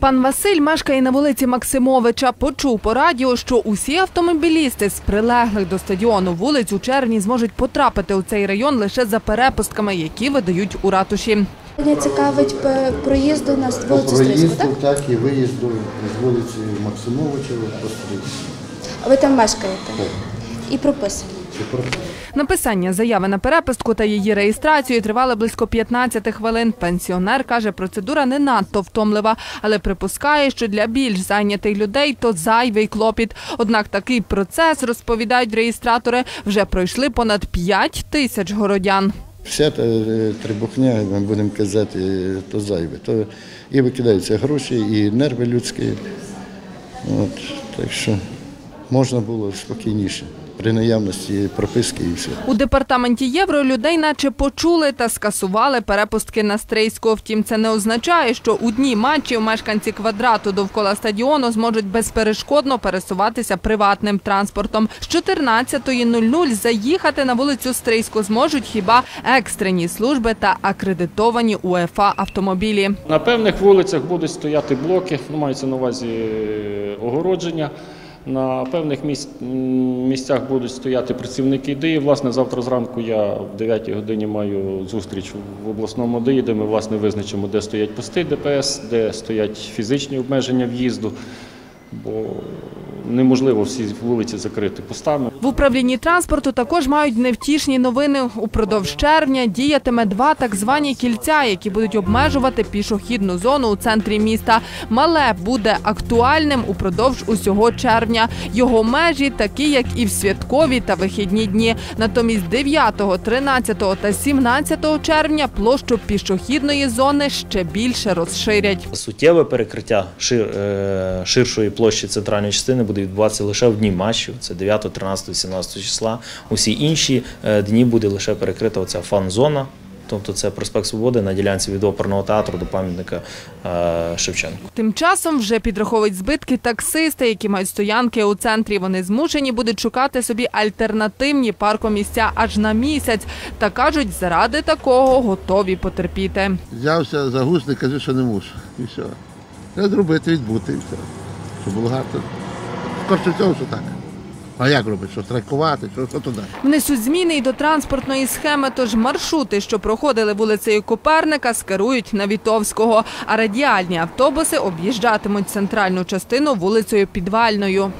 Пан Василь мешкає на вулиці Максимовича. Почув по радіо, що усі автомобілісти з прилеглих до стадіону вулиць у червні зможуть потрапити у цей район лише за перепустками, які видають у ратуші. Мене цікавить проїзду на вулицю Стрийську, так? так і виїзду з вулиці Максимовича по Стрийську. А ви там мешкаєте? Так. І прописані. Написання заяви на перепустку та її реєстрацію тривали близько 15 хвилин. Пенсіонер каже, процедура не надто втомлива, але припускає, що для більш зайнятих людей то зайвий клопіт. Однак такий процес, розповідають реєстратори, вже пройшли понад 5 тисяч городян. Вся та е, трибухня, ми будемо казати, е, то зайве. То і викидаються гроші, і нерви людські. От, так що можна було спокійніше при наявності прописки і все. У департаменті євро людей наче почули та скасували перепустки на Стрийську. Втім, це не означає, що у дні матчів мешканці квадрату довкола стадіону зможуть безперешкодно пересуватися приватним транспортом. З 14.00 заїхати на вулицю Стрийську зможуть хіба екстрені служби та акредитовані УЕФА автомобілі. На певних вулицях будуть стояти блоки, ну, мається на увазі е, огородження. На певних місцях будуть стояти працівники ДИї. Власне, завтра зранку я в 9 годині маю зустріч в обласному ДИї, де ми власне визначимо, де стоять пости ДПС, де стоять фізичні обмеження в'їзду, бо неможливо всі вулиці закрити постами. В управлінні транспорту також мають невтішні новини. Упродовж червня діятиме два так звані кільця, які будуть обмежувати пішохідну зону у центрі міста. Мале буде актуальним упродовж усього червня. Його межі такі, як і в святкові та вихідні дні. Натомість 9, 13 та 17 червня площу пішохідної зони ще більше розширять. Суттєве перекриття е, ширшої площі центральної частини буде відбуватися лише в дні матчів. Це 9, 13, 17 числа. Усі інші е, дні буде лише перекрита оця фан-зона. Тобто це проспект Свободи на ділянці від оперного театру до пам'ятника е, Шевченку. Тим часом вже підраховують збитки таксисти, які мають стоянки у центрі. Вони змушені будуть шукати собі альтернативні паркомісця аж на місяць. Та кажуть, заради такого готові потерпіти. Взявся за гусник, кажу, що не мушу. І все. Треба зробити, відбути і все. Щоб було гарно. Що так. А як робити? Що страйкувати, що, що туди? Внесуть зміни й до транспортної схеми, тож маршрути, що проходили вулицею Коперника, скерують на Вітовського, а радіальні автобуси об'їжджатимуть центральну частину вулицею Підвальною.